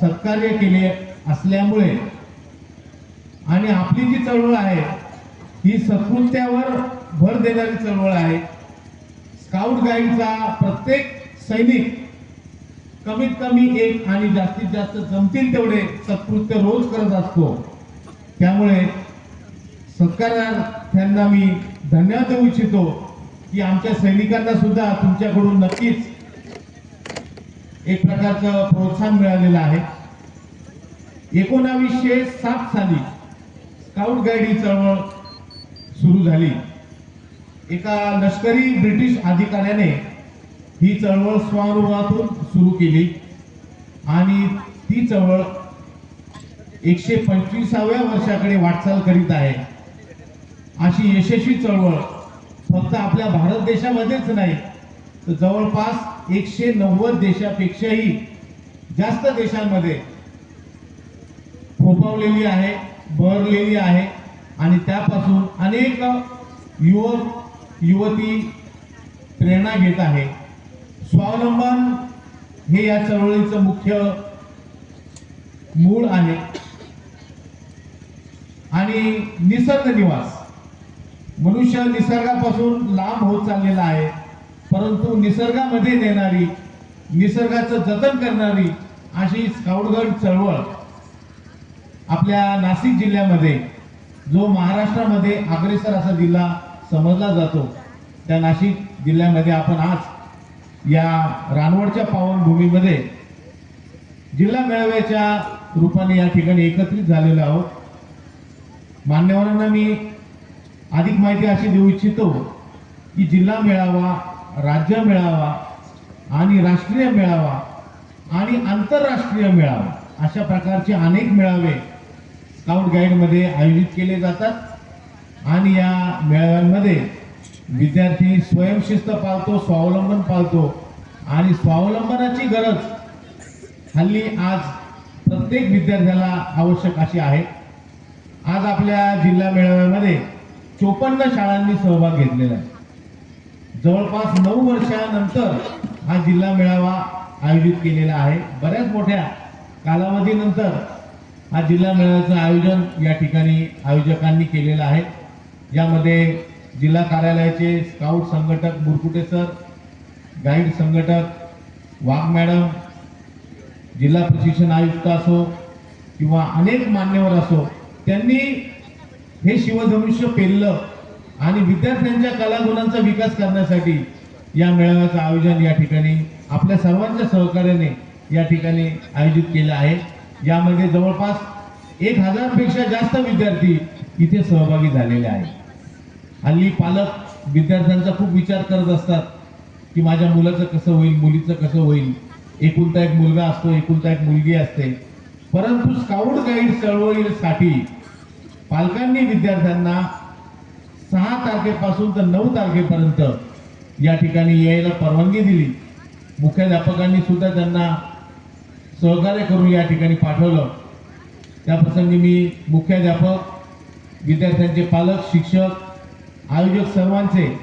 सत्कार्य केले असल्यामुळे आणि आपली जी चळवळ आहे ही सत्कृत्यावर भर देणारी चळवळ आहे. स्काउट गाईडचा प्रत्येक सैनिक कमीत कमी एक आणि जास्तीत जास्त जमतील तेवढे सत्कृत्य रोज करत असतो. त्यामुळे सत्कारार्थ्यांना मी धन्यवाद देऊ इच्छितो की आमच्या सैनिकांना सुद्धा तुमच्याकडून नक्कीच एक प्रकारचं प्रोत्साहन मिळालेलं आहे. एकोणावीसशे सात साली स्काउट गाईड ही चळवळ सुरू झाली. एका लष्करी ब्रिटिश अधिकाऱ्याने ही चळवळ स्वानुभवातून सुरू केली. आणि ती चळवळ एकशे पंचवीसाव्या वर्षाकडे वाटचाल करीत आहे. अशी यशस्वी चळवळ फक्त आपल्या भारत देशामध्येच नाही तर जवळपास एकशे नव्वद देशापेक्षाही जास्त देशांमध्ये फोपावलेली आहे बहरलेली आहे. आणि त्यापासून अनेक युवक युवती प्रेरणा घेत आहे. स्वावलंबन हे या चळवळीचं मुख्य मूळ आहे. आणि निसर्ग निवास मनुष्य निसर्गापासून लांब होत चाललेला आहे. परंतु निसर्गामध्ये नेणारी निसर्गाचं जतन करणारी अशी स्काउटगड चळवळ आपल्या नाशिक जिल्ह्यामध्ये जो महाराष्ट्रामध्ये अग्रेसर असा जिल्हा समजला जातो त्या नाशिक जिल्ह्यामध्ये आपण आज या रानवडच्या पावनभूमीमध्ये जिल्हा मेळाव्याच्या रूपाने या ठिकाणी एकत्रित झालेलो आहोत. मान्यवरांना मी अधिक माहिती अशी देऊ इच्छितो की जिल्हा मेळावा राज्य मेळावा आणि राष्ट्रीय मेळावा आणि आंतरराष्ट्रीय मेळावा अशा प्रकारचे अनेक मेळावे स्काउट गाईडमध्ये आयोजित केले जातात. आणि या मेळाव्यांमध्ये विद्यार्थी स्वयंशिस्त पाळतो स्वावलंबन पाळतो. आणि स्वावलंबनाची गरज हल्ली आज प्रत्येक विद्यार्थ्याला आवश्यक अशी आहे. आज आपल्या जिल्हा मेळाव्यामध्ये चोपन्न शाळांनी सहभाग घेतलेला आहे. जवळपास नऊ वर्षानंतर हा जिल्हा मेळावा आयोजित केलेला आहे. बऱ्याच मोठ्या कालावधीनंतर हा जिल्हा मेळाव्याचं आयोजन या ठिकाणी आयोजकांनी केलेलं आहे. यामध्ये जिल्हा कार्यालयाचे स्काउट संघटक बुरकुटे सर गाईड संघटक वाघ मॅडम जिल्हा प्रशिक्षण आयुक्त असो किंवा अनेक मान्यवर असो त्यांनी हे शिवधनुष्य पेललं आणि विद्यार्थ्यांच्या कलागुणांचा विकास करण्यासाठी या मेळाव्याचं आयोजन या ठिकाणी आपल्या सर्वांच्या सहकार्याने या ठिकाणी आयोजित केलं आहे. यामध्ये जवळपास एक हजारपेक्षा जास्त विद्यार्थी इथे सहभागी झालेले आहेत. हल्ली पालक विद्यार्थ्यांचा खूप विचार करत असतात की माझ्या मुलाचं कसं होईल मुलीचं कसं होईल? एकुलता एक मुलगा असतो एकुलता एक मुलगी असते. परंतु स्काउट गाईड चळवळीसाठी पालकांनी विद्यार्थ्यांना सहा तारखेपासून तर नऊ तारखेपर्यंत या ठिकाणी यायला परवानगी दिली. मुख्याध्यापकांनी सुद्धा त्यांना सहकार्य करून या ठिकाणी पाठवलं. त्याप्रसंगी मी मुख्याध्यापक विद्यार्थ्यांचे पालक शिक्षक आयोजक सर्वांचे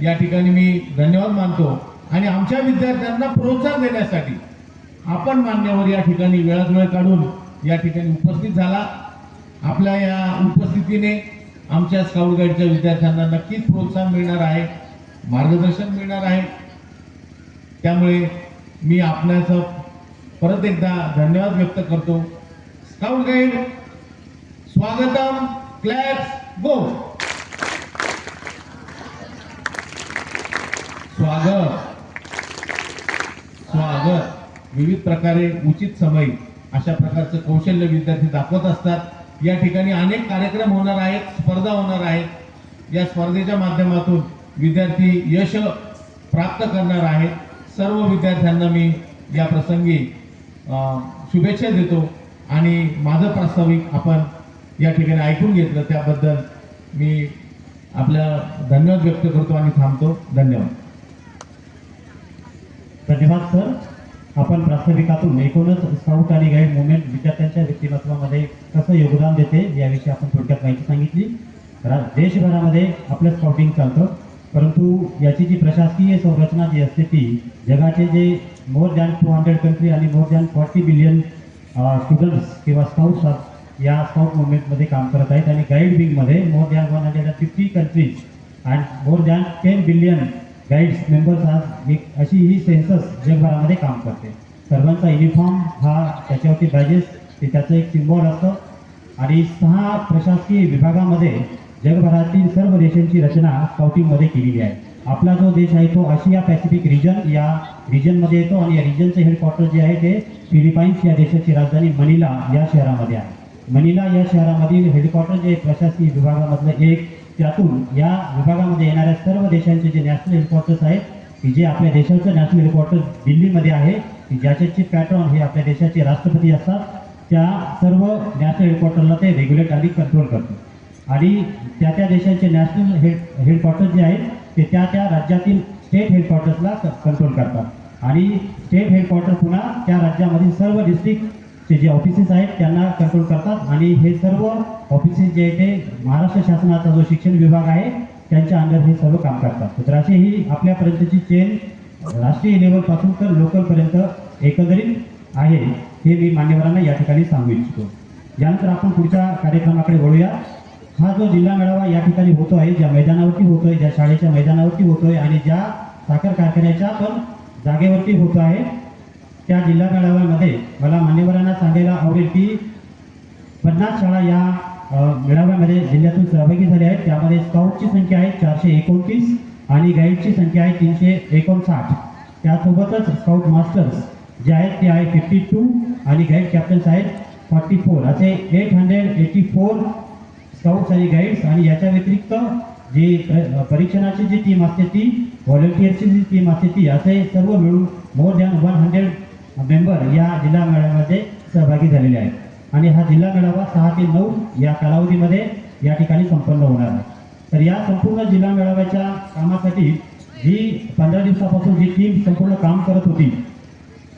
या ठिकाणी मी धन्यवाद मानतो आणि आमच्या विद्यार्थ्यांना प्रोत्साहन देण्यासाठी आपण मान्यवर या ठिकाणी वेळात वेळ काढून या ठिकाणी उपस्थित झाला. आपल्या या उपस्थितीने आमच्या स्काउट गाईडच्या विद्यार्थ्यांना नक्कीच प्रोत्साहन मिळणार आहे मार्गदर्शन मिळणार आहे. त्यामुळे मी आपल्याचं परत एकदा धन्यवाद व्यक्त करतो. स्काउट गाईड स्वागतम क्लॅप्स गो! स्वागत. स्वागत. विविध प्रकारे उचित समय अशा प्रकारचं कौशल्य विद्यार्थी दाखवत असतात. या ठिकाणी अनेक कार्यक्रम होणार आहेत स्पर्धा होणार आहेत. या स्पर्धेच्या माध्यमातून विद्यार्थी यश प्राप्त करणार आहेत. सर्व विद्यार्थ्यांना मी या प्रसंगी शुभेच्छा देतो. आणि माझं प्रास्ताविक आपण या ठिकाणी ऐकून घेतलं. त्याबद्दल मी आपलं धन्यवाद व्यक्त करतो आणि थांबतो. धन्यवाद. धन्यवाद सर. आपण प्रास्ताविकातून एकूणच स्काउट आणि गाईड मुवमेंट विद्यार्थ्यांच्या व्यक्तिमत्वामध्ये कसं योगदान देते याविषयी आपण थोडक्यात माहिती सांगितली. रा देशभरामध्ये आपलं स्काउटिंग चालतं. परंतु याची जी प्रशासकीय संरचना जी असते ती जगाचे जे more than two hundred country आणि more than forty billion students किंवा स्काउट्स या स्काउट मुवमेंटमध्ये काम करत आहेत. आणि guide विंगमध्ये more than one hundred and fifty countries and more than ten billion guides members आज एक अशी ही सेन्सस जगभरामध्ये काम करते. सर्वांचा युनिफॉर्म हा त्याच्यावरती बॅजेस ते त्याचं एक सिम्बॉल असतं. आणि सहा प्रशासकीय विभागामध्ये जगभरातील सर्व देशांची रचना स्काउटिंगमध्ये केलेली आहे. आपला जो देश आहे तो आशिया पॅसिफिक रिजन या रिजनमध्ये येतो आणि या रिजनचं हेडक्वार्टर जे आहे ते फिलिपाईन्स या देशाची राजधानी मनिला या शहरामध्ये आहे. मनिला या शहरामधील हेडक्वार्टर जे प्रशासकीय विभागामधलं एक त्यातून या विभागामध्ये येणाऱ्या सर्व देशांचे जे नॅशनल हेडक्वार्टर्स आहेत की जे आपल्या देशाचं नॅशनल हेडक्वार्टर्स दिल्लीमध्ये आहे की ज्याचे पॅटर्न हे आपल्या देशाचे राष्ट्रपती असतात त्या सर्व नॅशनल हेडक्वार्टरला ते रेग्युलेट आणि कंट्रोल करतात. आणि त्या त्या देशांचे नॅशनल हेड हेडक्वार्टर जे आहेत ते त्या त्या राज्यातील स्टेट हेडक्वार्टर्सला कंट्रोल करतात. आणि स्टेट हेडक्वार्टर पुन्हा त्या राज्यामधील सर्व डिस्ट्रिक्ट ते जे ऑफिसेस आहेत त्यांना कंट्रोल करतात. आणि हे सर्व ऑफिसेस जे आहे ते महाराष्ट्र शासनाचा जो शिक्षण विभाग आहे त्यांच्या अंडर हे सर्व काम करतात. तर अशी ही आपल्यापर्यंतची चेन राष्ट्रीय लेवलपासून तर लोकलपर्यंत एकंदरीत आहे हे मी मान्यवरांना या ठिकाणी सांगू इच्छितो. यानंतर आपण पुढच्या कार्यक्रमाकडे वळूया. हा जो जिल्हा मेळावा या ठिकाणी होतो आहे ज्या मैदानावरती होतो आहे ज्या शाळेच्या मैदानावरती होतो आहे आणि ज्या साखर कारखान्याच्या पण जागेवरती होतो आहे त्या जिल्हा मेळाव्यामध्ये मला मान्यवरांना सांगायला आवडेल की पन्नास शाळा या मेळाव्यामध्ये जिल्ह्यातून सहभागी झाल्या आहेत. त्यामध्ये स्काउटची संख्या आहे चारशे एकोणतीस आणि गाईडची संख्या आहे तीनशे एकोणसाठ. त्यासोबतच स्काउट मास्टर्स जे आहेत ते आहे फिफ्टी टू आणि गाईड कॅप्टन्स आहेत फॉर्टी फोर. असे eight hundred eighty four scouts आणि गाईड्स आणि याच्या व्यतिरिक्त जी परीक्षणाची जी टीम असते ती व्हॉलंटिअरची जी टीम असते ती असे सर्व मिळून more than one hundred member या जिल्हा मेळाव्यामध्ये सहभागी झालेले आहेत. आणि हा जिल्हा मेळावा सहा ते नऊ या कालावधीमध्ये या ठिकाणी संपन्न होणार आहे. तर या संपूर्ण जिल्हा मेळाव्याच्या कामासाठी जी पंधरा दिवसापासून जी टीम संपूर्ण काम करत होती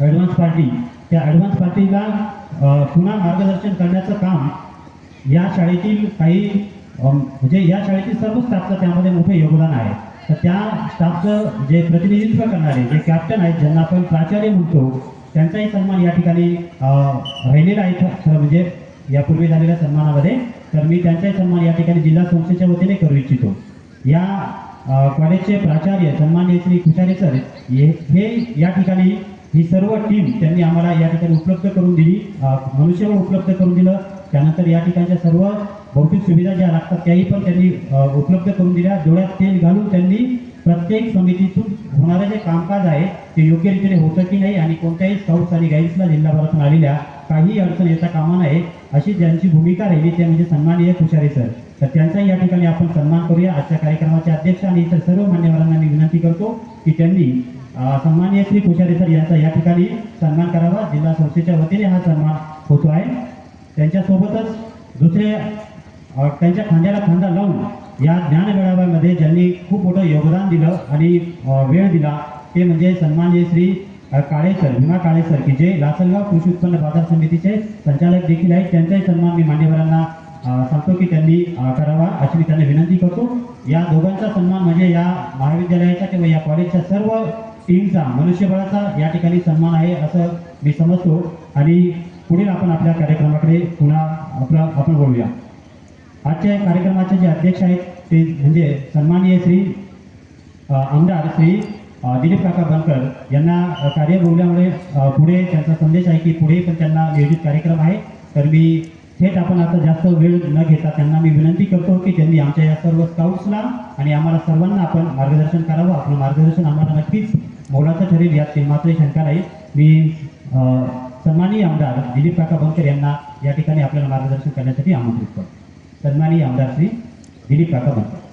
ॲडव्हान्स पार्टी त्या ॲडव्हान्स पार्टीला पुन्हा मार्गदर्शन करण्याचं काम या शाळेतील काही म्हणजे या शाळेतील सर्व स्टाफचं त्यामध्ये मोठं योगदान आहे. तर त्या स्टाफचं जे प्रतिनिधित्व करणारे जे कॅप्टन आहेत ज्यांना आपण प्राचार्य म्हणतो त्यांचाही सन्मान या ठिकाणी राहिलेला आहे खरं म्हणजे यापूर्वी झालेल्या सन्मानामध्ये. तर मी त्यांचाही सन्मान या ठिकाणी जिल्हा संस्थेच्या वतीने करू इच्छितो. या कॉलेजचे प्राचार्य सन्मान्य श्री खुशारे सर हे या ठिकाणी ही सर्व टीम त्यांनी आम्हाला या ठिकाणी उपलब्ध करून दिली. मनुष्यबळ उपलब्ध करून दिलं. त्यानंतर या ठिकाणच्या सर्व भौतिक सुविधा ज्या लागतात त्याही पण त्यांनी उपलब्ध करून दिल्या. डोळ्यात तेल घालून त्यांनी प्रत्येक समितीतून होणारं जे कामकाज आहे ते योग्य रीतीने होतं की नाही आणि कोणत्याही स्काउट्स आणि गाईड्सला जिल्हाभरातून आलेल्या काही अडचण येता कामा नये अशी ज्यांची भूमिका राहिली ते म्हणजे सन्माननीय खुशारे सर तर त्यांचाही या ठिकाणी आपण सन्मान करूया. आजच्या कार्यक्रमाचे अध्यक्ष आणि इतर सर्व मान्यवरांना मी विनंती करतो की त्यांनी अ, सन्माननीय श्री खुशारे सर यांचा या ठिकाणी सन्मान करावा. जिल्हा संस्थेच्या वतीने हा सन्मान होतो आहे. त्यांच्यासोबतच दुसरे त्यांच्या खांद्याला खांदा लावून या ज्ञान मेळाव्यामध्ये ज्यांनी खूप मोठं योगदान दिलं आणि वेळ दिला ते म्हणजे सन्माननीय श्री अ, काळेसर भीमा काळेसर की जे लासलगाव कृषी उत्पन्न बाजार समितीचे संचालक देखील आहेत. त्यांचाही सन्मान मी मान्यवरांना सांगतो की त्यांनी करावा अशी मी त्यांना विनंती करतो. या दोघांचा सन्मान म्हणजे या महाविद्यालयाचा किंवा या कॉलेजच्या सर्व टीमचा मनुष्यबळाचा या ठिकाणी सन्मान आहे असं मी समजतो. आणि पुढील आपण आपल्या कार्यक्रमाकडे पुन्हा आपला आपण बोलूया आजच्या कार्यक्रमाचे जे अध्यक्ष आहेत ते म्हणजे सन्माननीय श्री आमदार श्री दिलीप काका बनकर यांना कार्य बोलल्यामुळे पुढे त्यांचा संदेश आहे की पुढे पण त्यांना नियोजित कार्यक्रम आहे. तर मी थेट आपण आता जास्त वेळ न घेता त्यांना मी विनंती करतो की त्यांनी आमच्या या सर्व स्काउट्सला आणि आम्हाला सर्वांना आपण मार्गदर्शन करावं आपलं मार्गदर्शन आम्हाला नक्कीच मोलाचं ठरेल यात मात्र शंका नाही मी अ, आमदार दिलीप काका बनकर यांना या ठिकाणी आपल्याला मार्गदर्शन करण्यासाठी आमंत्रित करतो. सन्मानी आमदार श्री दिलीप काका बनकर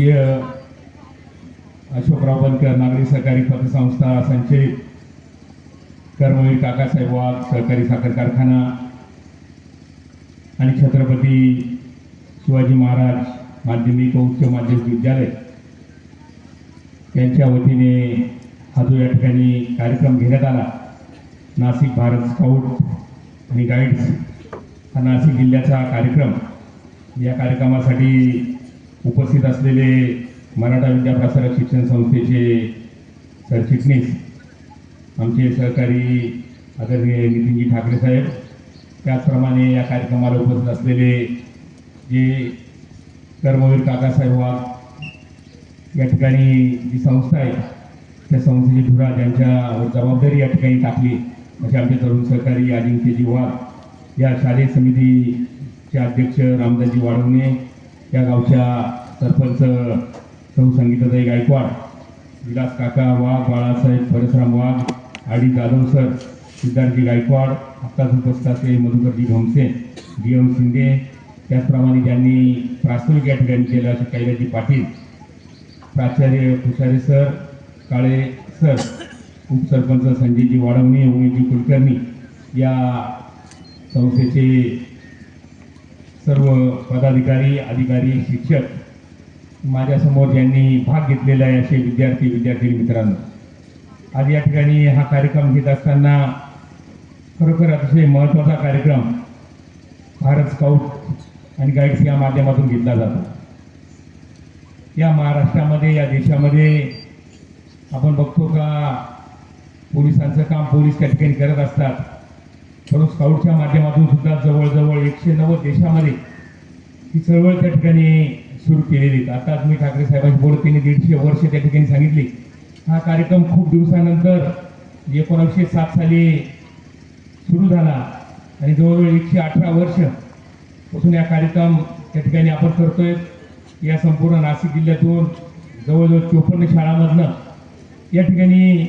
स्वर्गीय अशोकराव बनकर नागरी सहकारी पतसंस्था संचयित कर्मवीर काकासाहेब वाघ सहकारी साखर कारखाना आणि छत्रपती शिवाजी महाराज माध्यमिक व उच्च माध्यमिक विद्यालय यांच्या वतीने हा जो या ठिकाणी कार्यक्रम घेण्यात आला नाशिक भारत स्काउट आणि गाईड्स हा नाशिक जिल्ह्याचा कार्यक्रम या कार्यक्रमासाठी उपस्थित असलेले मराठा विद्याप्रसारक शिक्षण संस्थेचे सरचिटणीस आमचे सहकारी आदरणीय नितीनजी ठाकरे साहेब त्याचप्रमाणे या कार्यक्रमाला उपस्थित असलेले जे कर्मवीर काकासाहेब वाघ या ठिकाणी जी संस्था आहे त्या संस्थेची धुरा ज्यांच्यावर जबाबदारी या ठिकाणी टाकली असे आमचे तरुण सहकारी अजिंक्यजी वाघ या शालेय समितीचे अध्यक्ष रामदासजी वाढवणे या गावच्या सरपंच सौ संगीताताई गायकवाड विलास काका वाघ बाळासाहेब परशुराम वाघ आडी जाधव सर सिद्धार्थजी गायकवाड आत्ताच उपस्थित असलेले मधुकरजी घोमसे डी एम शिंदे. त्याचप्रमाणे ज्यांनी प्रास्ताविक या ठिकाणी केलं असे कैलाजी पाटील प्राचार्य तुषारे सर काळे सर उपसरपंच संजयजी वाडवणे उमेशजी कुलकर्णी या संस्थेचे सर्व पदाधिकारी अधिकारी शिक्षक माझ्यासमोर ज्यांनी भाग घेतलेला आहे असे विद्यार्थी विद्यार्थी मित्रांनो. आज या ठिकाणी हा कार्यक्रम घेत असताना खरोखर अतिशय महत्त्वाचा कार्यक्रम भारत स्काउट आणि गाईड्स या माध्यमातून घेतला जातो. या महाराष्ट्रामध्ये या देशामध्ये आपण बघतो का पोलिसांचं काम पोलीस त्या ठिकाणी करत असतात. परंतु स्काउटच्या माध्यमातून सुद्धा जवळजवळ एकशे नव्वद देशामध्ये ही चळवळ त्या ठिकाणी सुरू केलेली आता मी ठाकरे साहेबांशी बोलत त्यांनी दीडशे वर्ष त्या ठिकाणी सांगितली. हा कार्यक्रम खूप दिवसानंतर एकोणीसशे सात साली सुरू झाला आणि जवळजवळ एकशे अठरा वर्षपासून या कार्यक्रम त्या ठिकाणी आपण करतोय. या संपूर्ण नाशिक जिल्ह्यातून जवळजवळ चोपन्न शाळामधनं या ठिकाणी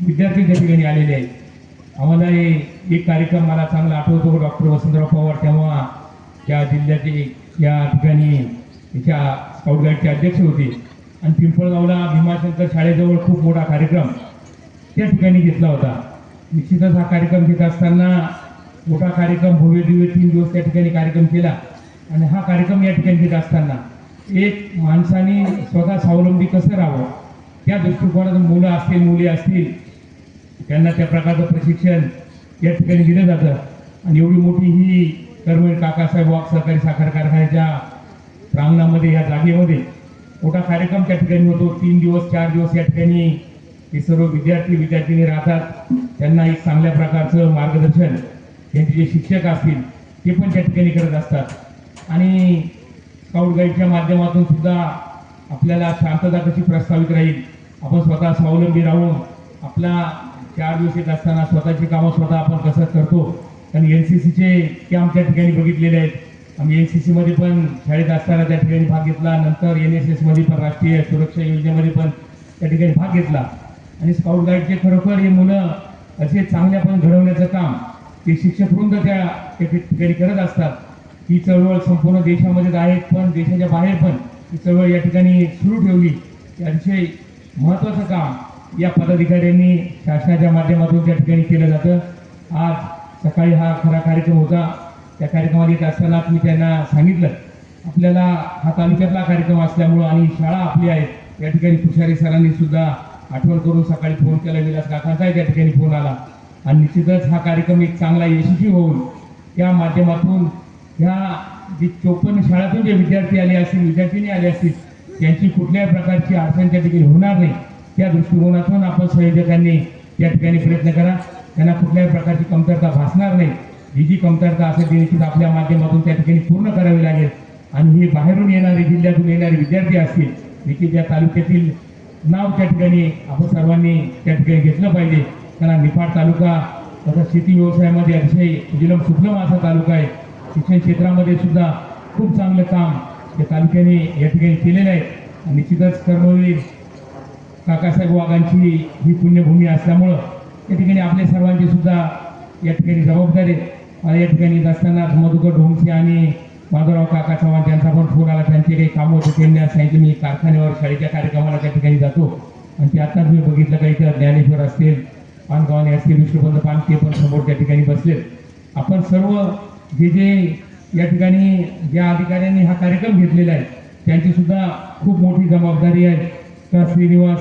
विद्यार्थी त्या ठिकाणी आलेले आहेत. आम्हाला एक कार्यक्रम मला चांगला आठवतो डॉक्टर वसंतराव पवार तेव्हा त्या जिल्ह्याचे या ठिकाणी त्या स्काउट गाईडचे अध्यक्ष होते. आणि पिंपळगावला भीमाशंकर शाळेजवळ खूप मोठा कार्यक्रम त्या ठिकाणी घेतला होता. निश्चितच हा कार्यक्रम घेत असताना मोठा कार्यक्रम भव्य दिव्य तीन दिवस त्या ठिकाणी कार्यक्रम केला. आणि हा कार्यक्रम या ठिकाणी घेत असताना एक माणसाने स्वतः स्वावलंबी कसं राहावं? त्या दृष्टिकोनातून मुलं असतील मुली असतील त्यांना त्या प्रकारचं प्रशिक्षण या ठिकाणी दिलं जातं. आणि एवढी मोठी ही कर्मवीर काकासाहेब वाघ सहकारी साखर कारखान्याच्या प्रांगणामध्ये या जागेमध्ये मोठा कार्यक्रम त्या ठिकाणी होतो. तीन दिवस चार दिवस या ठिकाणी हे सर्व विद्यार्थी विद्यार्थिनी राहतात. त्यांना एक चांगल्या प्रकारचं मार्गदर्शन त्यांचे जे शिक्षक असतील ते पण त्या ठिकाणी करत असतात. आणि स्काउट गाईडच्या माध्यमातून सुद्धा आपल्याला शांतता कशी प्रस्तावित राहील आपण स्वतः स्वावलंबी राहून आपला चार दिवस येत असताना स्वतःची कामं स्वतः आपण कसं करतो. आणि एन सी सीचे कॅम्प त्या ठिकाणी बघितलेले आहेत. आम्ही एन सी सीमध्ये पण शाळेत असताना त्या ठिकाणी भाग घेतला. नंतर एन एस एसमध्ये पण राष्ट्रीय सुरक्षा योजनेमध्ये पण त्या ठिकाणी भाग घेतला. आणि स्काउट गाईडचे खरोखर हे मुलं असे चांगल्या पण घडवण्याचं काम ते शिक्षक वृंद त्या त्या ठिकाणी करत असतात. ही चळवळ संपूर्ण देशामध्ये आहेत पण देशाच्या बाहेर पण ही चळवळ या ठिकाणी सुरू ठेवली. हे अतिशय महत्त्वाचं काम. या पदाधिकाऱ्यांनी शासनाच्या माध्यमातून त्या ठिकाणी केलं जातं. आज सकाळी हा खरा कार्यक्रम होता. त्या कार्यक्रमात येत असतानाच मी त्यांना सांगितलं आपल्याला हा तालुक्यातला कार्यक्रम असल्यामुळं आणि शाळा आपली आहे त्या ठिकाणी तुषारी सरांनी सुद्धा आठवण करून सकाळी फोन केला विलास काकांचाही त्या ठिकाणी फोन आला. आणि निश्चितच हा कार्यक्रम एक चांगला यशस्वी होऊन त्या माध्यमातून ह्या जे चोपन्न शाळातून जे विद्यार्थी आले असतील विद्यार्थिनी आले असतील त्यांची कुठल्याही प्रकारची अडचण त्या ठिकाणी होणार नाही. त्या दृष्टिकोनातून आपण संयोजकांनी या ठिकाणी प्रयत्न करा. त्यांना कुठल्याही प्रकारची कमतरता भासणार नाही. ही जी कमतरता असेल ती निश्चित आपल्या माध्यमातून त्या ठिकाणी पूर्ण करावी लागेल. आणि हे बाहेरून येणारे जिल्ह्यातून येणारे विद्यार्थी असतील निश्चित या तालुक्यातील नाव त्या ठिकाणी आपण सर्वांनी त्या ठिकाणी घेतलं पाहिजे. कारण निफाड तालुका तसा शेती व्यवसायामध्ये अतिशय जिलम सुफलम असा तालुका आहे. शिक्षण क्षेत्रामध्ये सुद्धा खूप चांगलं काम या तालुक्याने या ठिकाणी केलेलं आहे. आणि निश्चितच कर्मवीर काकासाहेब वाघांची ही पुण्यभूमी असल्यामुळं या ठिकाणी आपल्या सर्वांची सुद्धा या ठिकाणी जबाबदारी आहे. मला या ठिकाणी येत असताना मधुकर ढोंगसे आणि माधवराव काका चव्हाण त्यांचा पण फोन आला. त्यांचे काही कामं होते त्यांनी आज सांगितलं. मी कारखान्यावर शाळेच्या कार्यक्रमाला त्या ठिकाणी जातो. आणि ते आत्ताच मी बघितलं काही तर ज्ञानेश्वर असतील पानगावाने असतील विष्णुपंत पान ते पण समोर त्या ठिकाणी बसलेत. आपण सर्व जे जे या ठिकाणी ज्या अधिकाऱ्यांनी हा कार्यक्रम घेतलेला आहे त्यांची सुद्धा खूप मोठी जबाबदारी आहे. का श्रीनिवास